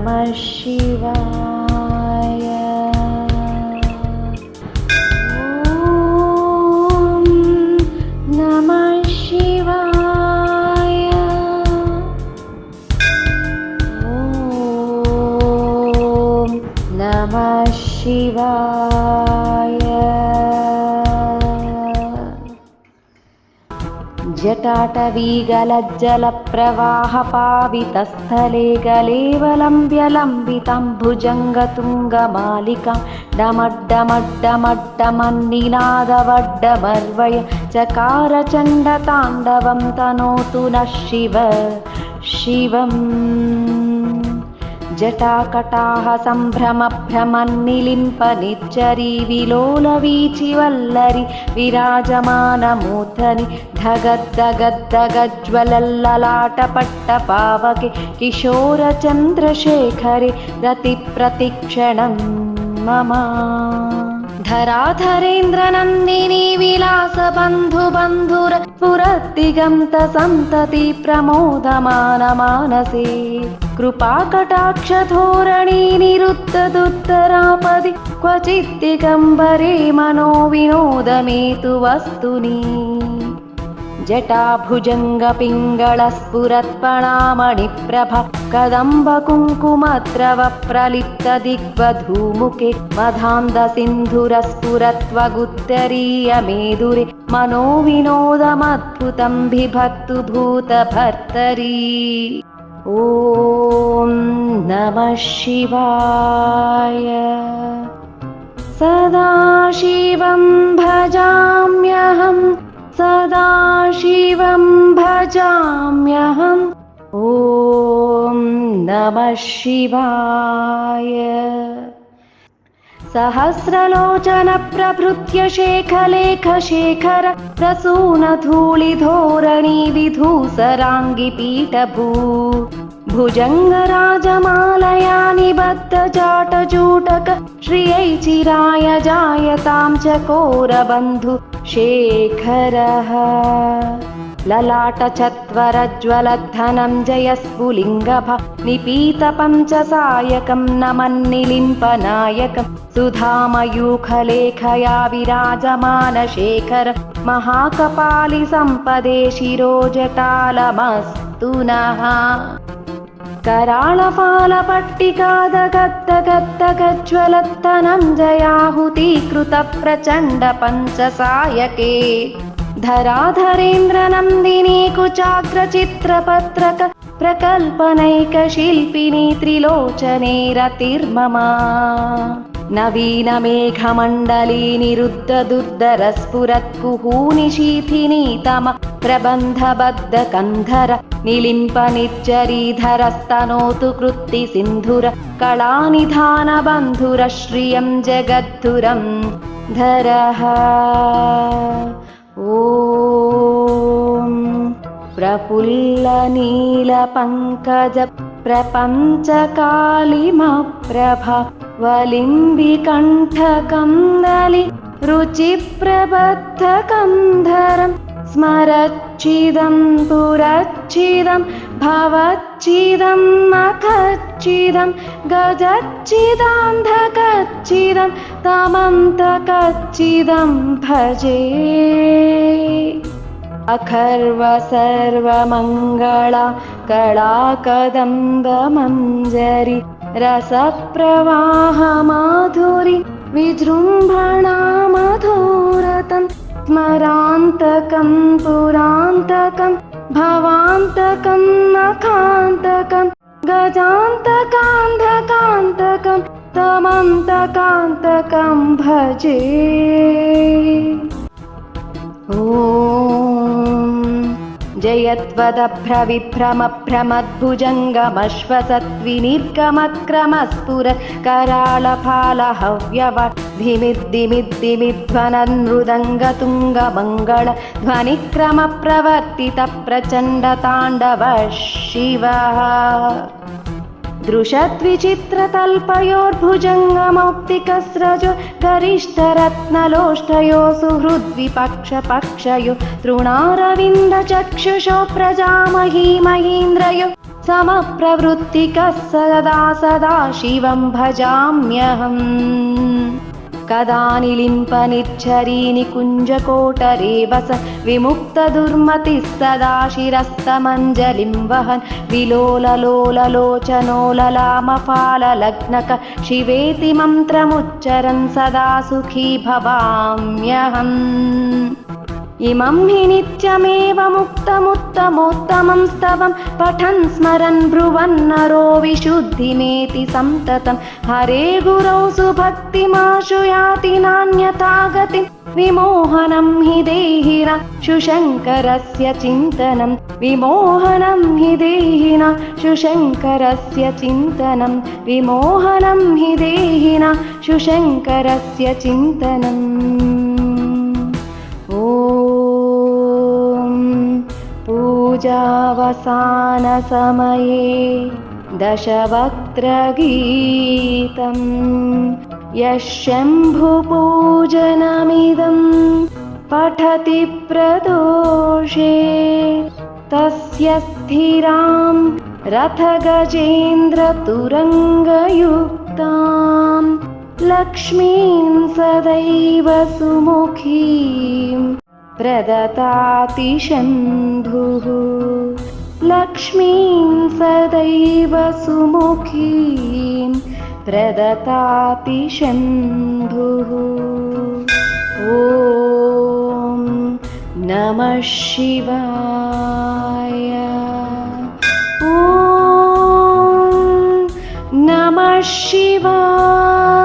नमः शिवाय। ॐ नमः शिवाय। ॐ नमः शिवाय जटाटवीगलज्जलप्रवाहपावितस्थले गलेवलम्ब्यलम्बितं भुजङ्गतुङ्गमालिकां डमड्डमड्डमड्डमन्निनादवड्डमर्वय चकारचण्डताण्डवं तनोतु नः शिव शिवम् जटाकटाः सम्भ्रमभ्रमन्निलिम्पनिच्चरी विलोलवीचिवल्लरि विराजमानमूर्धनि धगद्धगद्धगज्ज्वलल्ललाटपट्टपावके किशोरचन्द्रशेखरे रतिप्रतिक्षणं मम धराधरेन्द्रनन्दिनी विलासबन्धुबन्धुर स्फुरद्दिगन्तसन्तति प्रमोदमानमानसे कृपाकटाक्षधोरणी निरुद्धदुत्तरापदि क्वचित् दिगम्बरे मनो जटाभुजङ्गपिङ्गळस्फुरत्पणामणिप्रभ कदम्बकुङ्कुमद्रव प्रलिप्तदिग्वधूमुखे मधान्धसिन्धुरस्फुरत्वगुत्तरीयमेदुरे मनो विनोदमद्भुतं बिभक्तु भूतभर्तरी ॐ नमः शिवाय। सदाशिवं भजाम्यहं सदाशिवं भजाम्यहम् ॐ नमः शिवाय सहस्रलोचनप्रभृत्य शेखलेखशेखर प्रसूनधूलिधोरणी विधूसराङ्गिपीठभू भुजङ्गराजमालया निबद्धजाटजूटक श्रियै चिराय जायतां चकोरबन्धु शेखरः ललाटचत्वरज्वलद्धनं जयस्फुलिङ्गभ निपीतपञ्चसायकं नमन्निलिम्पनायकं सुधामयूखलेखया विराजमानशेखर महाकपालि सम्पदे शिरोजटालमस्तु नः। कराळपालपट्टिकादगद्दगद्दगज्ज्वलत्तनं जयाहुतीकृतप्रचण्डपञ्चसायके धराधरेन्द्रनन्दिनी कुचाग्रचित्रपत्रक प्रकल्पनैकशिल्पिनी त्रिलोचने रतिर्ममा नवीनमेघमण्डली निरुद्धदुर्धरस्फुरत्कुहूनिशीथिनी तम प्रबन्धबद्धकन्धर निलिम्पनिर्जरीधरस्तनोतु कृत्तिसिन्धुर कलानिधानबन्धुरश्रियं जगद्धुरं धरः ॐ प्रफुल्लनीलपङ्कज प्रपञ्चकालिमप्रभ वलिम्बिकण्ठकन्दलि रुचिप्रबद्धकन्धरं स्मरच्चिदं पुरच्चिदं भवच्चिदं मखच्चिदं गजच्चिदान्धकच्चिदं तमन्तकच्चिदं भजे। अखर्व सर्वमङ्गला कलाकदम्बमञ्जरि रसप्रवाहमाधुरि विजृम्भणा स्मरान्तकं पुरान्तकं भवान्तकं नखान्तकं गजान्तकान्धकान्तकं तमन्तकान्तकं भजे। ॐ जयत्वदभ्रविभ्रमभ्रमद्भुजङ्गमश्वसत्विनिर्गमक्रमस्फुर करालफालहव्यवद्धिमिद्दिमिद्दिमिध्वनन्मृदङ्गतुङ्गमङ्गल ध्वनिक्रमप्रवर्तितप्रचण्डताण्डव शिवः। दृशद्विचित्रतल्पयोर्भुजङ्गमौक्तिकस्रजो गरिष्ठरत्नलोष्ठयो सुहृद्विपक्षपक्षयो तृणारविन्दचक्षुषो प्रजामही महीन्द्रयो समप्रवृत्तिकः सदा सदा शिवं भजाम्यहम् కదా నిలింపనిచ్చరీని కుంజకోటరేవస విముక్తదుర్మతి సదా శిరస్తమంజలిం వహన్ విలోలలోలలోచనోలలామపాలలగ్నక శివేతి మంత్రముచ్చరన్ సదా సుఖీ భవామ్యహం इमं हि नित्यमेव मुक्तमुत्तमोत्तमं स्तवं पठन् स्मरन् ब्रुवन्नरो विशुद्धिमेति सन्ततं। हरे गुरौ सुभक्तिमाशु याति नान्यथा गतिं विमोहनं हि देहिना शुशङ्करस्य चिन्तनं। विमोहनं हि देहिना शुशङ्करस्य चिन्तनं। विमोहनं हि देहिना शुशङ्करस्य चिन्तनम् पूजावसानसमये दशवक्त्रगीतं यः शम्भुपूजनमिदं पठति प्रदोषे। तस्य स्थिरां रथगजेन्द्रतुरङ्गयुक्तां लक्ष्मीं सदैव सुमुखीं प्रददाति शम्भुः लक्ष्मीं सदैव सुमुखीं प्रददाति शम्भुः ॐ नमः शिवाय। ॐ नमः शिवाय